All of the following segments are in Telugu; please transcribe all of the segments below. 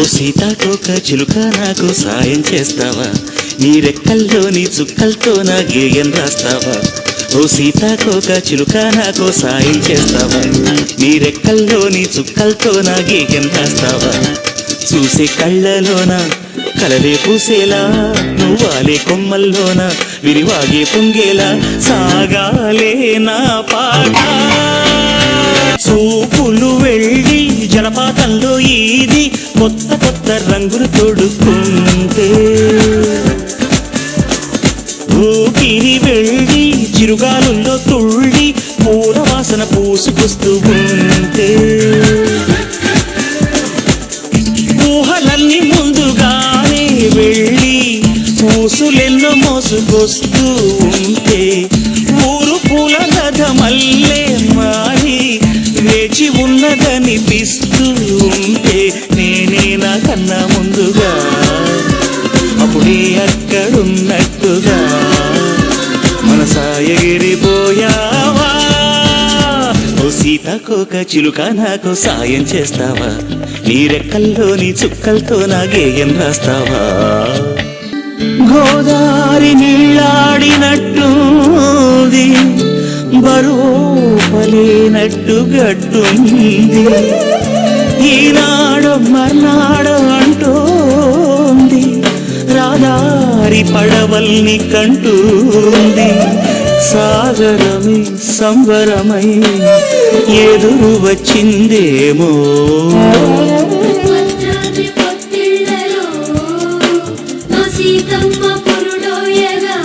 ఓ సీతాకోక చిలుక నాకు సాయం చేస్తావా? నీ రెక్కల్లోని చుక్కలతో నా గేయం రాస్తావా? ఓ సీతాకోక చిలుక నాకు సాయం చేస్తావా? నీ రెక్కల్లోని చుక్కలతో నా గేయం రాస్తావా? చూసే కళ్ళలోన కలలే పూసేలా నువ్వాలే కొమ్మల్లోన విరివాగే పొంగేలా సాగాలే నా పాట. చూపులు వెళ్ళి జలపాతంలో ఈది కొత్త కొత్త రంగులు తొడుక్కుంటే ఊపిరి వెళ్ళి చిరుగాలుల్లో తుళ్ళి పూల వాసన పూసుకొస్తూ ఉంటే ఊహలన్నీ ముందుగానే వెళ్ళి పూసులెన్నో మోసుకొస్తూ ఉంటే వేచి ఉంటే నేనే నా కన్నా ముందుగా. అప్పుడే అక్కడున్నట్టుగా మనసా ఎగిరిపోయావా ఓ సీతాకోక చిలుక నాకు సాయం చేస్తావా? నీ రెక్కల్లోని చుక్కలతో నా గేయం రాస్తావా? గోదారి నీళ్ళాడినట్టుంది బరువుపలేనట్టు గట్టుంది. ఈనాడు మర్నాడు అంటోంది. రాదారి పడవల్ని కంటుంది. సాగరమే సంబరమై ఎదురు వచ్చిందేమో. సీతమ్మ పురుడోయగా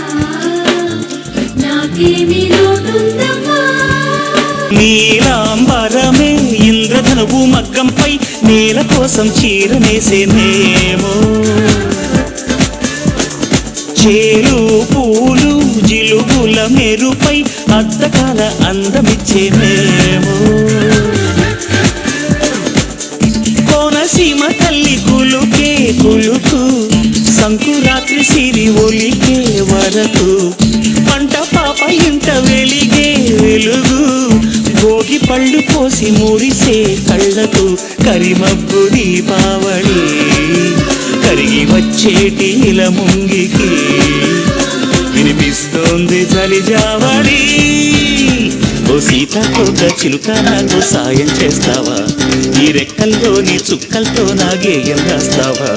నీలాంబరమే ఇంద్రధనువు మగ్గంపై నేల కోసం చీరనేసేనేమో చేలు పూలు జిలుగుల మెరుపై అద్దకాల అందమిచ్చేనేమో కోనసీమ తల్లి కులుకే కులుకు సంకురాత్రి సిరి ఒలికే వరకు పంట పాప ఇంట వెలిగే వెలుగు. భోగి పళ్ళు పోసి మురిసే కళ్ళకు కరిమబ్బు దీపావళి. కరిగి వచ్చేటి ఇలా ముంగికి వినిపిస్తోంది చలిజావళి ఓ సీతాకోక చిలుక నాకు సాయం చేస్తావా? ఈ రెక్కల్లోని చుక్కలతో నా గేయం రాస్తావా?